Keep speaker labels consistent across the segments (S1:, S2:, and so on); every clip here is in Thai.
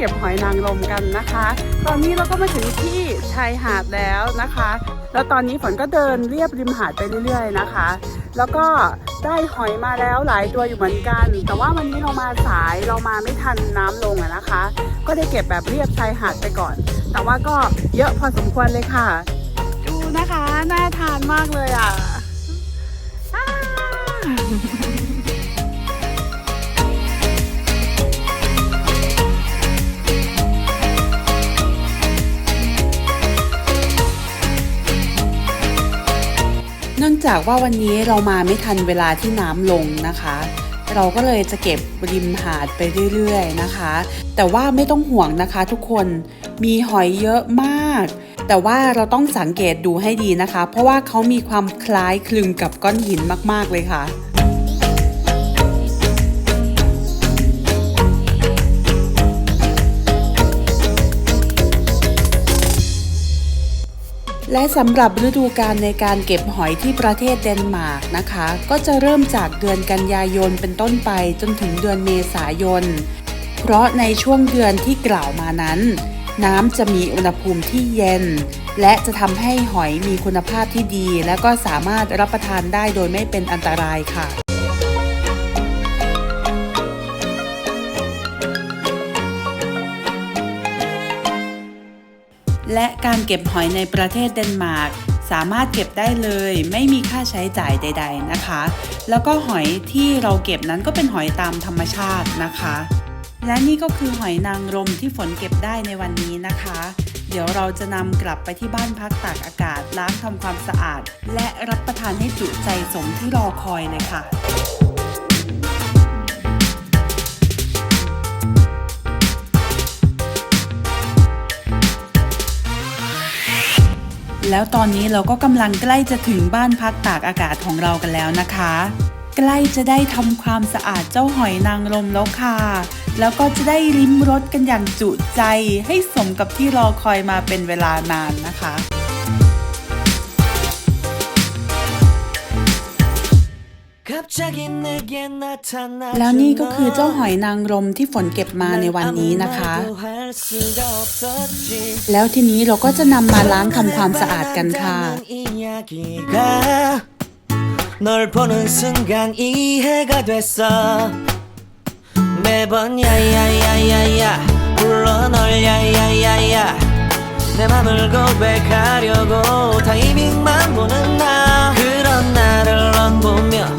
S1: ก็บหอยนางรมกันนะคะ ตอนนี้เราก็มาถึงที่ชายหาดแล้วนะคะ แล้วตอนนี้ฝนก็เดินเรียบริมหาดไปเรื่อย ๆนะคะ แล้วก็ได้หอยมาแล้วหลายตัวอยู่เหมือนกัน แต่ว่าวันนี้เรามาสายเรามาไม่ทันน้ำลงอะนะคะ ก็ได้เก็บแบบเรียบชายหาดไปก่อน แต่ว่าก็เยอะพอสมควรเลยค่ะ ดูนะคะน่าทานมากเลยอะ อ้าเนื่องจากว่าวันนี้เรามาไม่ทันเวลาที่น้ำลงนะคะ เราก็เลยจะเก็บริมหาดไปเรื่อยๆนะคะ แต่ว่าไม่ต้องห่วงนะคะทุกคนมีหอยเยอะมาก แต่ว่าเราต้องสังเกตดูให้ดีนะคะ เพราะว่าเขามีความคล้ายคลึงกับก้อนหินมากๆเลยค่ะ และสำหรับฤดูกาลในการเก็บหอยที่ประเทศเดนมาร์กนะคะ ก็จะเริ่มจากเดือนกันยายนเป็นต้นไปจนถึงเดือนเมษายน เพราะในช่วงเดือนที่กล่าวมานั้น น้ำจะมีอุณหภูมิที่เย็น และจะทำให้หอยมีคุณภาพที่ดี และก็สามารถรับประทานได้โดยไม่เป็นอันตรายค่ะ และการเก็บหอยในประเทศเดนมาร์กสามารถเก็บได้เลยไม่มีค่าใช้จ่ายใด ๆนะคะ แล้วก็หอยที่เราเก็บนั้นก็เป็นหอยตามธรรมชาตินะคะ และนี่ก็คือหอยนางรมที่ฝนเก็บได้ในวันนี้นะคะ เดี๋ยวเราจะนำกลับไปที่บ้านพักตากอากาศล้างทำความสะอาด และรับประทานให้จุใจสมที่รอคอยเลยค่ะ แล้วตอนนี้เราก็กำลังใกล้จะถึงบ้านพักตากอากาศของเรากันแล้วนะคะ ใกล้จะได้ทำความสะอาดเจ้าหอยนางรมแล้วค่ะ แล้วก็จะได้ลิ้มรสกันอย่างจุใจให้สมกับที่รอคอยมาเป็นเวลานานนะคะ แล้วนี่ก็คือเจ้าหอยนางรมที่ฝนเก็บมาในวันนี้นะคะ แล้วทีนี้เราก็จะนำมาล้างทำความสะอาดกันค่ะ
S2: 널 보는 순간 이해가 됐어 매번 야야야야야 불러 널 야야야야 내 맘을 고백하려고 타이밍만 보는 나 그런 나를 넌 보며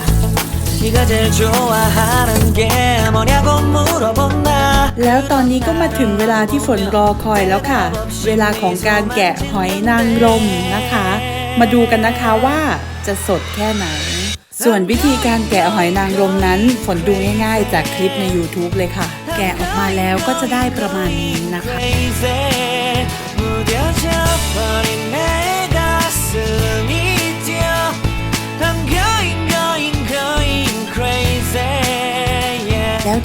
S2: 네가 제일 좋아하는 게 뭐냐고 물어본다
S1: แล้วตอนนี้ก็มาถึงเวลาที่ฝนรอคอยแล้วค่ะ เวลาของการแกะหอยนางรมนะคะ มาดูกันนะคะว่าจะสดแค่ไหน ส่วนวิธีการแกะหอยนางรมนั้นฝนดูง่ายๆ จากคลิปใน YouTube เลยค่ะ แกะออกมาแล้วก็จะได้ประมาณนี้นะคะ
S2: crazy 무뎌져 버린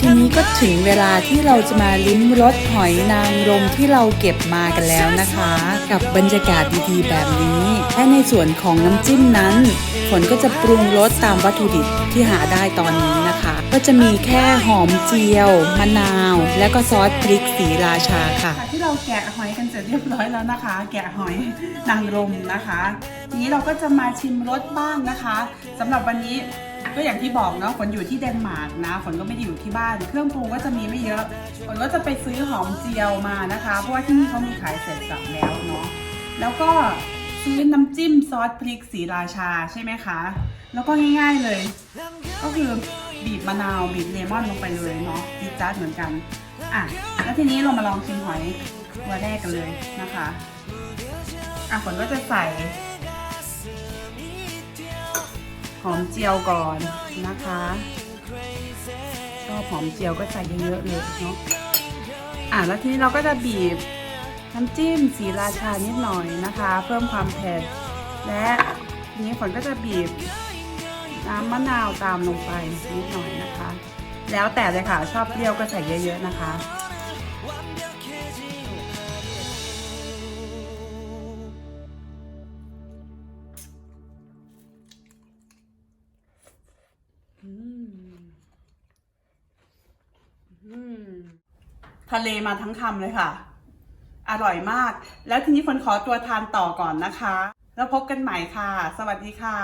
S1: ทีนี้ก็ถึงเวลาที่เราจะมาลิ้มรสหอยนางรมที่เราเก็บมากันแล้วนะคะ กับบรรยากาศดีๆแบบนี้และในส่วนของน้ำจิ้มนั้นฝนก็จะปรุงรสตามวัตถุดิบที่หาได้ตอนนี้นะคะ ก็จะมีแค่หอมเจียว มะนาว และก็ซอสพริกสีราชาค่ะ ที่เราแกะหอยกันเสร็จเรียบร้อยแล้วนะคะ แกะหอยนางรมนะคะทีนี้เราก็จะมาชิมรสบ้างนะคะสำหรับวันนี้ ก็อย่างที่บอกเนาะฝนอยู่ที่เดนมาร์กนะฝนก็ไม่ได้อยู่ที่บ้าน เครื่องปรุงก็จะมีไม่เยอะฝนก็จะไปซื้อหอมเจียวมานะคะ เพราะว่าที่นี่เขามีขายเสร็จสับแล้วเนาะแล้วก็ซื้อน้ำจิ้มซอสพริกสีราชาใช่ไหมคะ แล้วก็ง่ายๆเลย ก็คือบีบมะนาวบีบเลมอนลงไปเลยเนาะจี๊ดจ๊าดเหมือนกันอะแล้วทีนี้เรามาลองชิมหอยตัวแรกกันเลยนะคะอะฝนก็จะใส่ อมเจียวก่อนนะคะ ชอบหอมเจียวก็ใส่เยอะๆเลยเนาะอะแล้วทีนี้เราก็จะบีบน้ำจิ้มสีราชานิดหน่อยนะคะ เพิ่มความเผ็ดและทีนี้ฝนก็จะบีบน้ำมะนาวตามลงไปนิดหน่อยนะคะ แล้วแต่เลยค่ะชอบเปรี้ยวก็ใส่เยอะ ๆ นะคะ ทะเลมาทั้งคำเลยค่ะ อร่อยมาก แล้วทีนี้ฝนขอตัวทานต่อก่อนนะคะ แล้วพบกันใหม่ค่ะ สวัสดีค่ะ